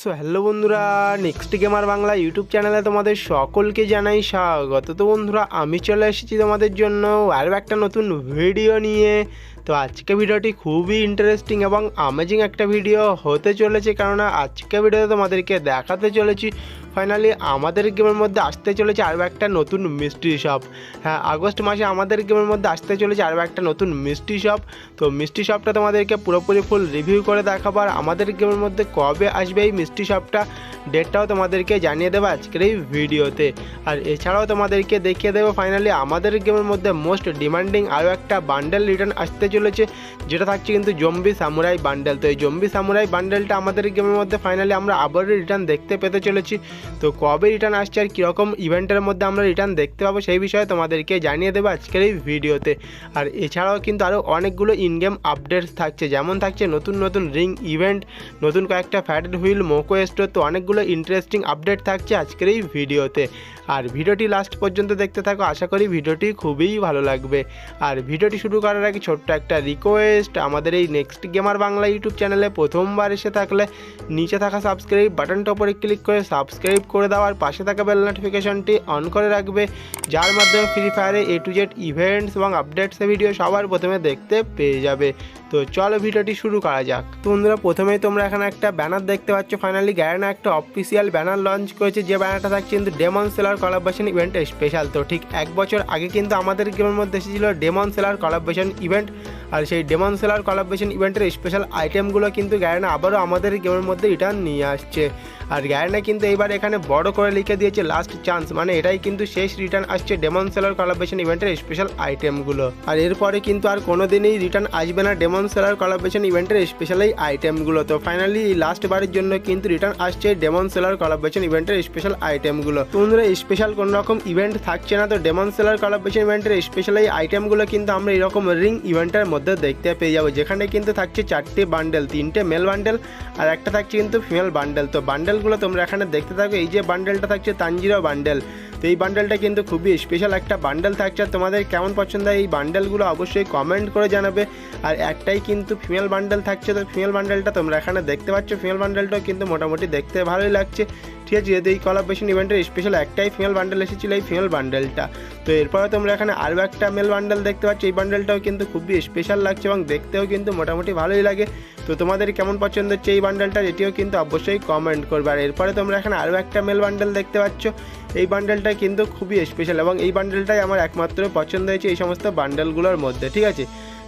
So hello বন্ধুরা next gamer Bangla YouTube চ্যানেলে তোমাদের সকলকে জানাই স্বাগত। তো বন্ধুরা, আমি চলে এসেছি তোমাদের জন্য আরও একটা নতুন ভিডিও নিয়ে। তো আজকে ভিডিওটি খুবই ইন্টারেস্টিং এবং আমেজিং একটা ভিডিও হতে চলেছে। কেননা, আজকে ভিডিওতে তোমাদেরকে দেখাতে চলেছি ফাইনালি আমাদের গেমের মধ্যে আসতে চলেছে আরও একটা নতুন মিষ্টি শপ হ্যাঁ আগস্ট মাসে আমাদের গেমের মধ্যে আসতে চলেছে আরও একটা নতুন মিষ্টি শপ তো মিষ্টি শপটা তোমাদেরকে পুরোপুরি ফুল রিভিউ করে দেখাবার আমাদের গেমের মধ্যে কবে আসবে এই মিষ্টি শপটা ডেটটাও তোমাদেরকে জানিয়ে দেবো আজকের এই ভিডিওতে। আর এছাড়াও তোমাদেরকে দেখিয়ে দেবো ফাইনালি আমাদের গেমের মধ্যে মোস্ট ডিমান্ডিং আরও একটা বান্ডেল রিটার্ন আসতে চলেছে, যেটা থাকছে কিন্তু জম্বি সামুরাই বান্ডেল তো এই জম্বি সামুরাই বান্ডেলটা আমাদের গেমের মধ্যে ফাইনালি আমরা আবারও রিটার্ন দেখতে পেতে চলেছি। তো কবে রিটার্ন আসছে আর কীরকম ইভেন্টের মধ্যে আমরা রিটার্ন দেখতে পাবো সেই বিষয়ে তোমাদেরকে জানিয়ে দেবো আজকের এই ভিডিওতে। আর এছাড়াও কিন্তু আরও অনেকগুলো ইন গেম আপডেটস থাকছে, যেমন থাকছে নতুন নতুন রিং ইভেন্ট নতুন কয়েকটা ফ্যাটেড হুইল মোকো স্টোর তো অনেকগুলো ইন্টারেস্টিং আপডেট থাকছে আজকের এই ভিডিওতে। আর ভিডিওটি লাস্ট পর্যন্ত দেখতে থাকো, আশা করি ভিডিওটি খুবই ভালো লাগবে। আর ভিডিওটি শুরু করার আগে ছোট্ট একটা রিকোয়েস্ট আমাদের এই নেক্সট গেমার বাংলা ইউটিউব চ্যানেলে প্রথমবার এসে থাকলে নিচে থাকা সাবস্ক্রাইব বাটনটা উপরে ক্লিক করে সাবস্ক্রাইব করে দাও, আর পাশে থাকা বেল নোটিফিকেশনটি অন করে রাখবে, যার মাধ্যমে ফ্রি ফায়ারে এ টু জেড ইভেন্টস এবং আপডেটসের ভিডিও সবার প্রথমে দেখতে পেয়ে যাবে। তো চলো ভিডিওটি শুরু করা যাক। বন্ধুরা, প্রথমেই তোমরা এখানে একটা ব্যানার দেখতে পাচ্ছ। ফাইনালি গ্যারেনা একটা অফিসিয়াল ব্যানার লঞ্চ করেছে। যে ব্যানারটা থাকছে কিন্তু Demon Slayer collaboration event special তো ঠিক এক বছর আগে কিন্তু আমাদের গেমের মধ্যে এসেছিল ডেমন সেলার কলাবরেশন ইভেন্ট আর সেই ডেমন সেলার কলাবরেশন ইভেন্টের স্পেশাল আইটেমগুলো কিন্তু গ্যারেনা আবারও আমাদের গেমের মধ্যে রিটার্ন নিয়ে আসছে। আর গ্যারেনা কিন্তু এইবার এখানে বড় করে লিখে দিয়েছে লাস্ট চান্স মানে এটাই কিন্তু শেষ রিটার্ন আসছে ডেমন সেলার কলাবরেশন ইভেন্টের স্পেশাল আইটেমগুলো আর এরপরে কিন্তু আর কোনো দিনই রিটার্ন আসবে না ডেমন সেলার কলাবরেশন ইভেন্টের স্পেশাল এই আইটেমগুলো তো ফাইনালি লাস্ট বারের জন্য কিন্তু রিটার্ন আসছে ডেমন সেলার কলাবরেশন ইভেন্টের স্পেশাল আইটেমগুলো তো বন্ধুরা স্পেশাল কোনো রকম ইভেন্ট থাকছে না। তো ডেমন সেলার কলাবরেশন ইভেন্টের স্পেশাল এই আইটেমগুলো কিন্তু আমরা এরকম রিং ইভেন্টের মধ্যে দেখতে পেয়ে যাব। যেখানে কিন্তু থাকছে চারটে বান্ডেল তিনটে মেল বান্ডেল আর একটা থাকছে কিন্তু ফিমেল বান্ডেল তো বান্ডেলগুলো তোমরা এখানে দেখতে থাকো। এই যে বান্ডেলটা থাকছে তানজিরো বান্ডেল তো এই বান্ডেলটা কিন্তু খুবই স্পেশাল একটা বান্ডেল থাকছে। তোমাদের কেমন পছন্দ হয় এই বান্ডেলগুলো অবশ্যই কমেন্ট করে জানাবে। আর একটাই কিন্তু ফিমেল বান্ডেল থাকছে। তো ফিমেল বান্ডেলটা তোমরা এখানে দেখতে পাচ্ছ। ফিমেল বান্ডেলটাও কিন্তু মোটামুটি দেখতে ভালোই লাগছে। ঠিক আছে যেহেতু এই কলাবরেশন ইভেন্টের স্পেশাল একটাই ফিমেল বান্ডেল এসেছিল এই ফিমেল বান্ডেলটা তো এরপরে তোমরা এখানে আরও একটা মেল বান্ডেল দেখতে পাচ্ছ। এই বান্ডেলটাও কিন্তু খুবই স্পেশাল লাগছে এবং দেখতেও কিন্তু মোটামুটি ভালোই লাগে। তো তোমাদের কেমন পছন্দ হচ্ছে এই বান্ডেলটা এটিও কিন্তু অবশ্যই কমেন্ট করবে। আর এরপরে তোমরা এখানে আরও একটা মেল বান্ডেল দেখতে পাচ্ছ। এই বান্ডেলটা কিন্তু খুবই স্পেশাল এবং এই বান্ডেলটাই আমার একমাত্র পছন্দ হয়েছে এই সমস্ত বান্ডেলগুলোর মধ্যে। ঠিক আছে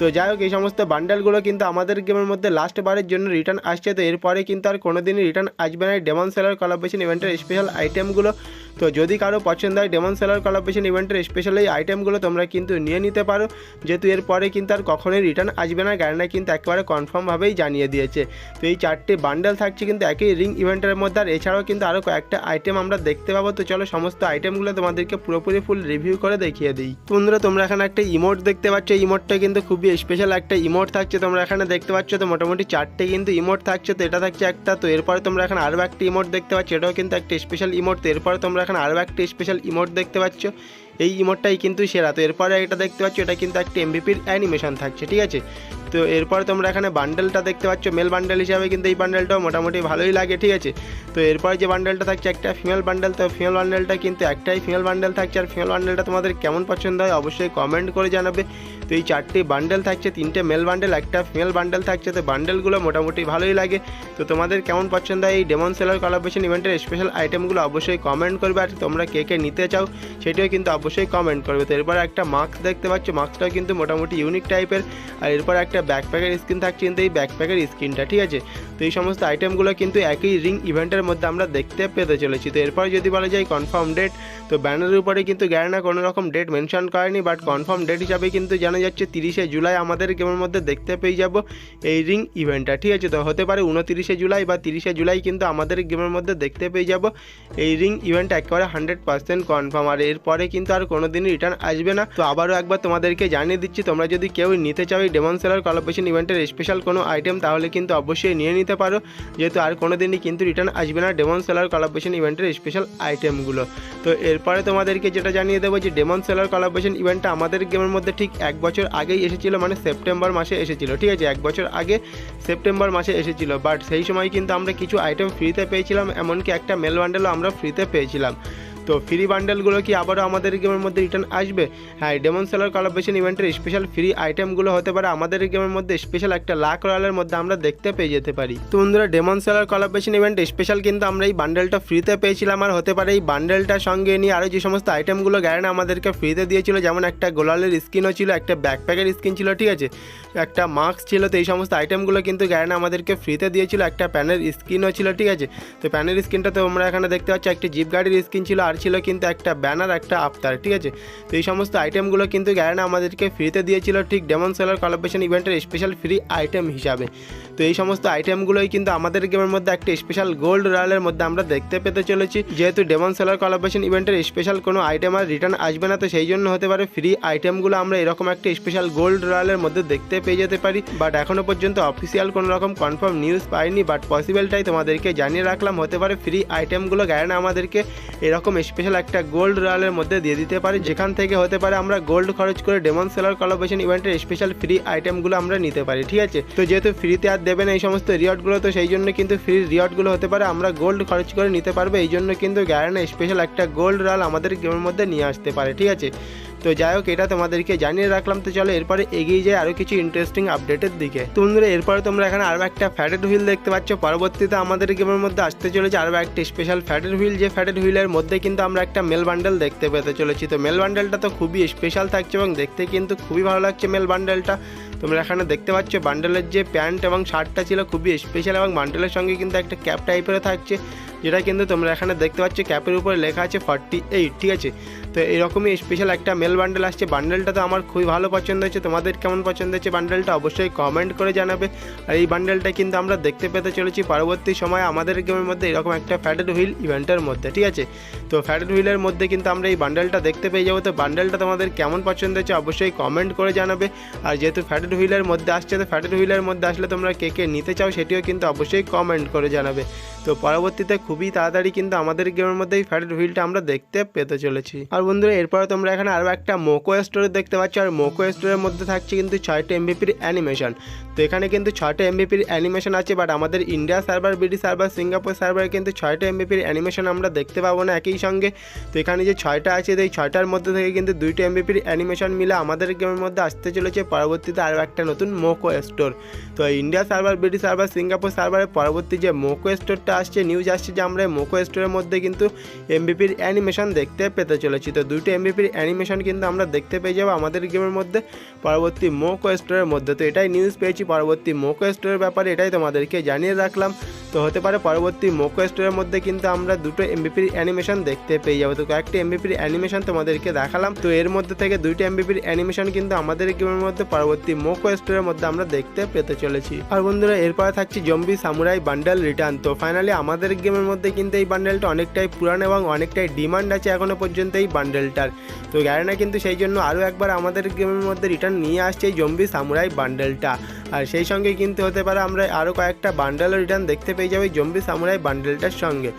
তো যাই হোক, এই সমস্ত বান্ডেলগুলো কিন্তু আমাদের গেমের মধ্যে লাস্ট বারের জন্য রিটার্ন আসছে। তো এরপরে কিন্তু আর কোনোদিনই রিটার্ন আসবে না ডেমন সেলার কলাবেশন ইভেন্টের স্পেশাল আইটেমগুলো তো যদি কারও পছন্দ হয় ডেমন সেলার কলাবরেশন ইভেন্টের স্পেশাল এই আইটেমগুলো তোমরা কিন্তু নিয়ে নিতে পারো। যেহেতু এরপরে কিন্তু আর কখনোই রিটার্ন আসবে না গ্যারেন্টা কিন্তু একেবারে কনফার্মভাবেই জানিয়ে দিয়েছে। তো এই চারটে বান্ডেল থাকছে কিন্তু একই রিং ইভেন্টের মধ্যে আর এছাড়াও কিন্তু আরও কয়েকটা আইটেম আমরা দেখতে পাবো। তো চলো সমস্ত আইটেমগুলো তোমাদেরকে পুরোপুরি ফুল রিভিউ করে দেখিয়ে দিই। বন্ধুরা, তোমরা এখানে একটা ইমোট দেখতে পাচ্ছ। ইমোটটা কিন্তু খুবই স্পেশাল একটা ইমোট থাকছে। তোমরা এখানে দেখতে পাচ্ছ তো মোটামুটি চারটে কিন্তু ইমোট থাকছে। তো এটা থাকছে একটা। তো এরপরে তোমরা এখানে আরও একটা ইমোট দেখতে পাচ্ছ। এটাও কিন্তু একটা স্পেশাল ইমোট তো এরপরে তোমরা এখানে আরও একটা স্পেশাল ইমোট দেখতে পাচ্ছ। এই ইমোটটাই কিন্তু সেরা। তো এরপরে এটা দেখতে পাচ্ছ, এটা কিন্তু একটা এমবিপির অ্যানিমেশন থাকছে, ঠিক আছে? তো এরপরে তোমরা এখানে বান্ডেলটা দেখতে পাচ্ছ মেল বান্ডেল হিসাবে কিন্তু এই বান্ডেলটাও মোটামুটি ভালোই লাগে, ঠিক আছে? তো এরপরে যে বান্ডেলটা থাকছে, একটা ফিমেল বান্ডেল তো ফিমেল বান্ডেলটা কিন্তু একটাই ফিমেল বান্ডেল থাকছে। আর ফিমেল বান্ডেলটা তোমাদের কেমন পছন্দ হয়, অবশ্যই কমেন্ট করে জানাবে। তো এই চারটে বান্ডেল থাকছে, তিনটে মেল বান্ডেল একটা ফিমেল বান্ডেল থাকছে, তো বান্ডেলগুলো মোটামুটি ভালোই লাগে। তো তোমাদের কেমন পছন্দ হয় এই ডেমন সেলার কলাবরেশন ইভেন্টের স্পেশাল আইটেমগুলো অবশ্যই কমেন্ট করবে, আর তোমরা কে কে নিতে চাও সেটিও কিন্তু অবশ্যই কমেন্ট করবে। তো এরপর একটা মাস্ক দেখতে পাচ্ছ মাস্কটাও কিন্তু মোটামুটি ইউনিক টাইপের আর এরপর একটা ব্যাকপ্যাকের স্কিন থাকছে কিন্তু এই ব্যাকপ্যাকের স্কিনটা ঠিক আছে? তো এই সমস্ত আইটেমগুলো কিন্তু একই রিং ইভেন্টের মধ্যে আমরা দেখতে পেতে চলেছি। তো এরপর যদি বলা যায় কনফার্ম ডেট তো ব্যানারের উপরে কিন্তু গ্যারেনা কোনো রকম ডেট মেনশন করেনি বাট কনফার্ম ডেট হিসাবে কিন্তু জানা যাচ্ছে তিরিশে জুলাই, আমাদের গেমের মধ্যে দেখতে পেয়ে যাব এই রিং ইভেন্টটা, ঠিক আছে? তো হতে পারে উনতিরিশে জুলাই বা তিরিশে জুলাই, কিন্তু আমাদের গেমের মধ্যে দেখতে পেয়ে যাব এই রিং ইভেন্ট একেবারে হান্ড্রেড পার্সেন্ট কনফার্ম। আর এরপরে কিন্তু আর কোনো দিনই রিটার্ন আসবে না। তো আবারও একবার তোমাদেরকে জানিয়ে দিচ্ছি, তোমরা যদি কেউ নিতে চাও এই ডেমন সেলার কলাবরেশন ইভেন্টের স্পেশাল কোনো আইটেম তাহলে কিন্তু অবশ্যই নিয়ে নিতে পারো। যেহেতু আর কোনো দিনই কিন্তু রিটার্ন আসবে না ডেমন সেলার কলাবরেশন ইভেন্টের স্পেশাল আইটেমগুলো তো এরপরে তোমাদেরকে যেটা জানিয়ে দেবো যে ডেমন সেলার কলাবরেশন ইভেন্টটা আমাদের গেমের মধ্যে ঠিক এক বছর আগেই এসেছিল মানে সেপ্টেম্বর মাসে এসেছিল, ঠিক আছে? এক বছর আগে সেপ্টেম্বর মাসে এসেছিল বাট সেই সময় কিন্তু আমরা কিছু আইটেম ফ্রিতে পেয়েছিলাম, এমনকি একটা মেল বান্ডেলও আমরা ফ্রিতে পেয়েছিলাম। তো ফ্রি বান্ডেলগুলো কি আবারও আমাদের গেমের মধ্যে রিটার্ন আসবে? হ্যাঁ ডেমন সেলার কলাবেশন ইভেন্টের স্পেশাল ফ্রি আইটেমগুলো হতে পারে আমাদের গেমের মধ্যে স্পেশাল একটা লাখ রয়্যালের মধ্যে আমরা দেখতে পেয়ে যেতে পারি। তো বন্ধুরা Demon Slayer collaboration event special কিন্তু আমরা এই বান্ডেলটা ফ্রিতে পেয়েছিলাম আর হতে পারে এই বান্ডেলটার সঙ্গে নিয়ে আরও যে সমস্ত আইটেমগুলো গ্যারেন আমাদেরকে ফ্রিতে দিয়েছিল, যেমন একটা গোলালের স্কিনও ছিল, একটা ব্যাকপ্যাকের স্কিন ছিল, ঠিক আছে? একটা মাস্ক ছিল, তো এই সমস্ত আইটেমগুলো কিন্তু গ্যারেন আমাদেরকে ফ্রিতে দিয়েছিল, একটা প্যানের স্কিনও ছিল, ঠিক আছে? তো প্যানের স্কিনটা তো তোমরা এখানে দেখতে পাচ্ছ, একটি জিপ গাড়ির স্কিন ছিল, আর ছিল কিন্তু একটা ব্যানার একটা আফতার ঠিক আছে? তো এই সমস্ত আইটেমগুলো কিন্তু গ্যারেন আমাদেরকে ফ্রিতে দিয়েছিল ঠিক ডেমন সেলার কলাবেশন ইভেন্টের স্পেশাল ফ্রি আইটেম হিসাবে। তো এই সমস্ত আইটেমগুলোই কিন্তু আমাদের গেমের মধ্যে একটা স্পেশাল গোল্ড রয়্যালের মধ্যে আমরা দেখতে পেতে চলেছি। যেহেতু ডেমন সেলার কলাবেশন ইভেন্টের স্পেশাল কোনো আইটেম আর রিটার্ন আসবে না, তো সেই জন্য হতে পারে ফ্রি আইটেমগুলো আমরা এরকম একটা স্পেশাল গোল্ড রয়্যালের মধ্যে দেখতে পেয়ে যেতে পারি। বাট এখনও পর্যন্ত অফিসিয়াল কোনো রকম কনফার্ম নিউজ পাইনি বাট পসিবলটাই তোমাদেরকে জানিয়ে রাখলাম। হতে পারে ফ্রি আইটেমগুলো গ্যারেন আমাদেরকে এরকম স্পেশাল একটা গোল্ড রয়্যালের মধ্যে দিয়ে দিতে পারি। যেখান থেকে হতে পারে আমরা গোল্ড খরচ করে ডেমন সেলার কলাবেশন ইভেন্টের স্পেশাল ফ্রি আইটেমগুলো আমরা নিতে পারি, ঠিক আছে? তো যেহেতু ফ্রিতে আর দেবে না এই সমস্ত রিওয়ার্ডগুলো তো সেই জন্য কিন্তু ফ্রি রিওয়ার্ডগুলো হতে পারে আমরা গোল্ড খরচ করে নিতে পারব। এই জন্য কিন্তু গ্যারেন স্পেশাল একটা গোল্ড রয়্যাল আমাদের গেমের মধ্যে নিয়ে আসতে পারে, ঠিক আছে? তো যাই হোক, এটা তোমাদেরকে জানিয়ে রাখলাম। তো চলো, এরপরে এগিয়ে যায় আরও কিছু ইন্টারেস্টিং আপডেটের দিকে। তো বন্ধুরা, এরপরে তোমরা এখানে আরও একটা ফ্যাটেড হুইল দেখতে পাচ্ছ। পরবর্তীতে আমাদের গেমের মধ্যে আসতে চলেছে আরও একটা স্পেশাল ফ্যাটেড হুইল যে ফ্যাটেড হুইলের মধ্যে কিন্তু আমরা একটা মেল বান্ডেল দেখতে পেতে চলেছি। তো মেল বান্ডেলটা তো খুবই স্পেশাল থাকছে এবং দেখতে কিন্তু খুবই ভালো লাগছে মেল বান্ডেলটা তোমরা এখানে দেখতে পাচ্ছ বান্ডেলের যে প্যান্ট এবং শার্টটা ছিল খুবই স্পেশাল এবং বান্ডেলের সঙ্গে কিন্তু একটা ক্যাপ টাইপেরও থাকছে। যেটা কিন্তু তোমরা এখানে দেখতে পাচ্ছ, ক্যাপের উপরে লেখা আছে ফর্টি এইট ঠিক আছে? তো এরকমই স্পেশাল একটা মেল বান্ডেল আসছে। বান্ডেলটা তো আমার খুবই ভালো পছন্দ হয়েছে। তোমাদের কেমন পছন্দ হয়েছে বান্ডেলটা অবশ্যই কমেন্ট করে জানাবে। আর এই বান্ডেলটা কিন্তু আমরা দেখতে পেতে চলেছি পরবর্তী সময় আমাদের গেমের মধ্যে এরকম একটা ফ্যাটেড হুইল ইভেন্টের মধ্যে, ঠিক আছে? তো ফ্যাটেড হুইলের মধ্যে কিন্তু আমরা এই বান্ডেলটা দেখতে পেয়ে যাব। তো বান্ডেলটা তোমাদের কেমন পছন্দ হয়েছে অবশ্যই কমেন্ট করে জানাবে। আর যেহেতু ফ্যাটেড হুইলের মধ্যে আসছে, তো ফ্যাটেড হুইলের মধ্যে আসলে তোমরা কে কে নিতে চাও সেটিও কিন্তু অবশ্যই কমেন্ট করে জানাবে। তো পরবর্তীতে খুবই তাড়াতাড়ি কিন্তু আমাদের গেমের মধ্যে এই ফ্যাটেড হুইলটা আমরা দেখতে পেতে চলেছি। আর বন্ধুরা, এরপরে তোমরা এখানে আরও একটা মোকো স্টোরে দেখতে পাচ্ছ। আর মোকো স্টোরের মধ্যে থাকছে কিন্তু ছয়টা এমবিপির অ্যানিমেশন তো এখানে কিন্তু ছয়টা এমবিপির অ্যানিমেশন আছে বাট আমাদের India server BD server Singapore সার্ভারে কিন্তু ছয়টা এমবিপির অ্যানিমেশন আমরা দেখতে পাবো না একই সঙ্গে। তো এখানে যে ছয়টা আছে এই ছয়টার মধ্যে থেকে কিন্তু দুইটা এমবিপির অ্যানিমেশন মিলে আমাদের গেমের মধ্যে আসতে চলেছে। পরবর্তীতে আরও একটা নতুন মোকো স্টোর তো India server BD server Singapore সার্ভারের পরবর্তী যে মোকো স্টোরটা আসছে নিউজ আসছে যে আমরা মোকো স্টোরের মধ্যে কিন্তু এমবিপির অ্যানিমেশন দেখতে পেতে চলেছি। তো দুইটা এমবিপির অ্যানিমেশন কিন্তু আমরা দেখতে পেয়ে যাব আমাদের গেমের মধ্যে পরবর্তী মোকো স্টোরের মধ্যে। তো এটাই নিউজ পেয়েছি, পরবর্তী মোকো স্টোরের ব্যাপারে এটাই তোমাদেরকে জানিয়ে রাখলাম। তো হতে পারে পরবর্তী মোকো স্টোরের মধ্যে কিন্তু আমরা দুটো এমবিপির অ্যানিমেশন দেখতে পেয়ে যাব। তো কয়েকটি এমবিপির অ্যানিমেশন তোমাদেরকে দেখালাম। তো এর মধ্যে থেকে দুইটা এমবিপির অ্যানিমেশন কিন্তু আমাদের গেমের মধ্যে পরবর্তী মোকো স্টোরের মধ্যে আমরা দেখতে পেতে চলেছি। আর বন্ধুরা, এরপরে থাকছে জম্বি সামুরাই বান্ডাল রিটার্ন। তো ফাইনালি আমাদের গেমের মধ্যে কিন্তু এই বান্ডেলটা অনেকটাই পুরান এবং অনেকটাই ডিমান্ড আছে এখনও পর্যন্ত এই বান্ডেলটার তো গ্যারেনা কিন্তু সেই জন্য আরও একবার আমাদের গেমের মধ্যে রিটার্ন নিয়ে আসছে এই জম্বি সামুরাই বান্ডেলটা আর সেই সঙ্গে কিন্তু হতে পারে আমরা আরও কয়েকটা বান্ডেলও রিটার্ন দেখতে পেয়ে যাব জম্বি সামুরাই বান্ডেলটার সঙ্গে।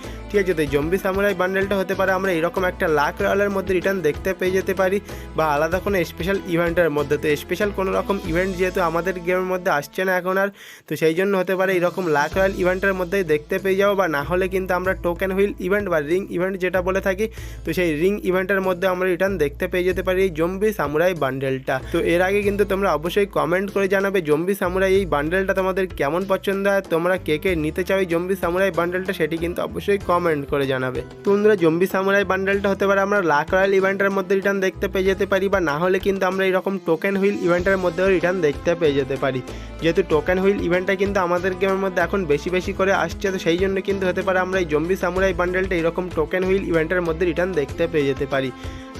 তো এই জম্বি সামুরাই বান্ডেলটা হতে পারে, আমরা এরকম একটা লাখ রয়্যালের মধ্যে রিটার্ন দেখতে পেয়ে যেতে পারি বা আলাদা কোনো স্পেশাল ইভেন্টের মধ্যে। তো স্পেশাল কোনো রকম ইভেন্ট যেহেতু আমাদের গেমের মধ্যে আসছে না এখন আর, তো সেই জন্য হতে পারে এরকম লাখ রয়্যাল ইভেন্টের মধ্যেই দেখতে পেয়ে যাব বা না হলে কিন্তু আমরা টোকেন হুইল ইভেন্ট বা রিং ইভেন্ট যেটা বলে থাকি, তো সেই রিং ইভেন্টের মধ্যে আমরা রিটার্ন দেখতে পেয়ে যেতে পারি এই জম্বি সামুরাই বান্ডেলটা তো এর আগে কিন্তু তোমরা অবশ্যই কমেন্ট করে জানাবে জম্বি সামুরাই এই বান্ডেলটা তোমাদের কেমন পছন্দ হয়, তোমরা কে কে নিতে চাও এই জম্বি সামুরাই বান্ডেলটা সেটি কিন্তু অবশ্যই কমেন্ট করে জানাবে। তো জম্বি সামুরাই বান্ডেলটা হতে পারে আমরা লাখ রয়্যাল ইভেন্টের মধ্যে রিটার্ন দেখতে পেয়ে যেতে পারি বা না হলে কিন্তু আমরা এরকম টোকেন হুইল ইভেন্টের মধ্যেও রিটার্ন দেখতে পেয়ে যেতে পারি। যেহেতু টোকেন হুইল ইভেন্টটা কিন্তু আমাদের গেমের মধ্যে এখন বেশি বেশি করে আসছে, তো সেই জন্য কিন্তু হতে পারে আমরা এই জম্বি সামুরাই বান্ডেলটা এরকম টোকেন হুইল ইভেন্টের মধ্যে রিটার্ন দেখতে পেয়ে যেতে পারি।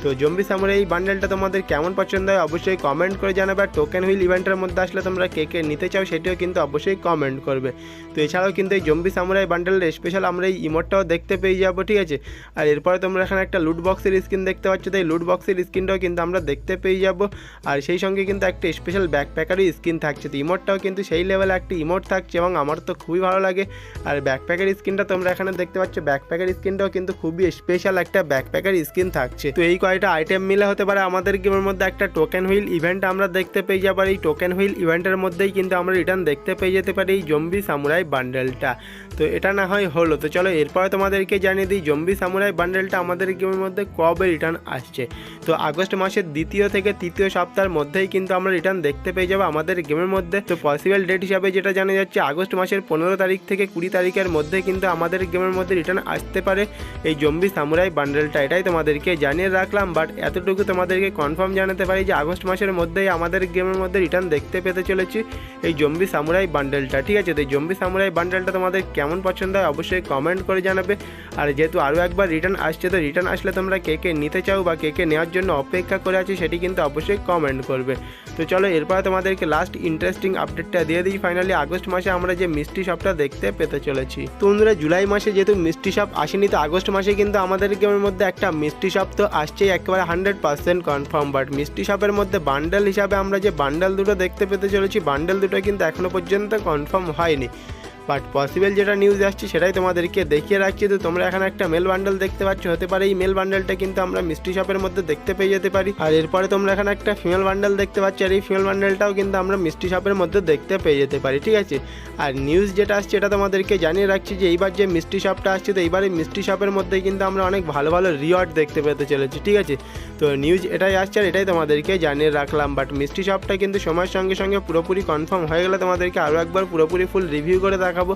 তো জম্বি সামুরাই, এই বান্ডেলটা তোমাদের কেমন পছন্দ হয় অবশ্যই কমেন্ট করে জানাবে আর টোকেন হুইল ইভেন্টের মধ্যে আসলে তোমরা কে কে নিতে চাও সেটিও কিন্তু অবশ্যই কমেন্ট করবে। তো এছাড়াও কিন্তু এই জম্বি সামুরাই বান্ডেলের স্পেশাল আমরা এই ইমোটটাও দেখতে পেয়ে যাব, ঠিক আছে? আর এরপরে তোমরা এখানে একটা লুট বক্সের স্ক্রিন দেখতে পাচ্ছ, তো এই লুট বক্সের স্ক্রিনটাও কিন্তু আমরা দেখতে পেয়ে যাব। আর সেই সঙ্গে কিন্তু একটা স্পেশাল ব্যাকপ্যাকারও স্ক্রিন থাকছে, তো ইমোটটাও কিন্তু সেই লেভেলে একটা ইমোট থাকছে এবং আমার তো খুবই ভালো লাগে। আর ব্যাকপ্যাকের স্ক্রিনটা তোমরা এখানে দেখতে পাচ্ছ ব্যাকপ্যাকের স্ক্রিনটাও কিন্তু খুবই স্পেশাল একটা ব্যাকপ্যাকের স্ক্রিন থাকছে। তো এই কয়েক ছয়টা আইটেম মিলে হতে পারে। আমাদের গেমের মধ্যে একটা টোকেন হুইল ইভেন্ট আমরা দেখতে পেয়ে যাব এই টোকেন হুইল ইভেন্টের মধ্যেই কিন্তু আমরা রিটার্ন দেখতে পেয়ে যেতে পারি এই জম্বি সামুরাই বান্ডেলটা তো এটা না হয় হলো। তো চলো এরপরে তোমাদেরকে জানিয়ে দিই জম্বি সামুরাই বান্ডেলটা আমাদের গেমের মধ্যে কবে রিটার্ন আসছে। তো আগস্ট মাসের দ্বিতীয় থেকে তৃতীয় সপ্তাহের মধ্যেই কিন্তু আমরা রিটার্ন দেখতে পেয়ে যাব আমাদের গেমের মধ্যে। তো পসিবল ডেট হিসাবে যেটা জানা যাচ্ছে, আগস্ট মাসের পনেরো তারিখ থেকে কুড়ি তারিখের মধ্যে কিন্তু আমাদের গেমের মধ্যে রিটার্ন আসতে পারে এই জম্বি সামুরাই বান্ডেলটা এটাই তোমাদেরকে জানিয়ে রাখলাম। বাট এতটুকু তোমাদেরকে কনফার্ম জানাতে পারি যে আগস্ট মাসের মধ্যেই আমাদের গেমের মধ্যে রিটার্ন দেখতে পেতে চলেছি এই জম্বি সামুরাই বান্ডেলটা ঠিক আছে, তো এই জম্বি সামুরাই বান্ডেলটা তোমাদের কেমন পছন্দ হয় অবশ্যই কমেন্ট করে জানাবে। আর যেহেতু আরও একবার রিটার্ন আসছে, তো রিটার্ন আসলে তোমরা কে কে নিতে চাও বা কে কে নেওয়ার জন্য অপেক্ষা করে আছে সেটি কিন্তু অবশ্যই কমেন্ট করবে। তো চলো, এরপরে তোমাদেরকে লাস্ট ইন্টারেস্টিং আপডেটটা দিয়ে দিই। ফাইনালি আগস্ট মাসে আমরা যে মিষ্টি শপটা দেখতে পেতে চলেছি। তো বন্ধুরা, জুলাই মাসে যেহেতু মিষ্টি শপ আসেনি, তো আগস্ট মাসে কিন্তু আমাদের গেমের মধ্যে একটা মিষ্টি শপ তো আসছেই একেবারে হান্ড্রেড পার্সেন্ট কনফার্ম বাট মিষ্টি শপের মধ্যে বান্ডেল হিসাবে আমরা যে বান্ডেল দুটো দেখতে পেতে চলেছি বান্ডেল দুটো কিন্তু এখনও পর্যন্ত কনফার্ম হয়নি। বাট পসিবল যেটা নিউজ আসছে সেটাই তোমাদেরকে দেখিয়ে রাখছি। তো তোমরা এখানে একটা মেল বান্ডেল দেখতে পাচ্ছ, হতে পারে এই মেল বান্ডেলটা কিন্তু আমরা মিষ্টি শপের মধ্যে দেখতে পেয়ে যেতে পারি। আর এরপরে তোমরা এখানে একটা ফিমেল বান্ডেল দেখতে পাচ্ছ, আর এই ফিমেল বান্ডেলটাও কিন্তু আমরা মিষ্টি শপের মধ্যে দেখতে পেয়ে যেতে পারি, ঠিক আছে? আর নিউজ যেটা আসছে এটা তোমাদেরকে জানিয়ে রাখছি যে এইবার যে মিষ্টি শপটা আসছে, তো এইবার এই মিষ্টি শপের মধ্যে কিন্তু আমরা অনেক ভালো ভালো রিওয়ার্ড দেখতে পেতে চলেছি, ঠিক আছে? তো নিউজ এটাই আসছে আর এটাই তোমাদেরকে জানিয়ে রাখলাম। বাট মিষ্টি শপটা কিন্তু সময়ের সঙ্গে সঙ্গে পুরোপুরি কনফার্ম হয়ে গেলে তোমাদেরকে আরও একবার পুরোপুরি ফুল রিভিউ করে দেখাবো।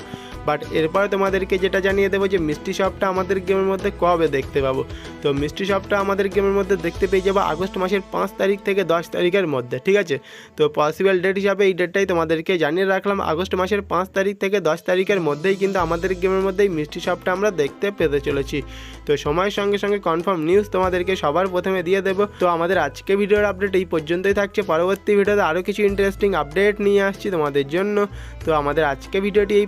বাট এরপরে তোমাদেরকে যেটা জানিয়ে দেবো যে, মিষ্টি শপটা আমাদের গেমের মধ্যে কবে দেখতে পাবো? তো মিষ্টি শপটা আমাদের গেমের মধ্যে দেখতে পেয়ে যাব আগস্ট মাসের পাঁচ তারিখ থেকে দশ তারিখের মধ্যে, ঠিক আছে? তো পসিবল ডেট হিসাবে এই ডেটটাই তোমাদেরকে জানিয়ে রাখলাম। আগস্ট মাসের পাঁচ তারিখ থেকে দশ তারিখের মধ্যেই কিন্তু আমাদের গেমের মধ্যেই মিষ্টি শপটা আমরা দেখতে পেতে চলেছি। তো সময়ের সঙ্গে সঙ্গে কনফার্ম নিউজ তোমাদেরকে সবার প্রথমে দিয়ে দেবো। তো আমাদের আজকে ভিডিওর আপডেট এই পর্যন্তই থাকছে। পরবর্তী ভিডিওতে আরও কিছু ইন্টারেস্টিং আপডেট নিয়ে আসছি তোমাদের জন্য। তো আমাদের আজকে ভিডিওটি এই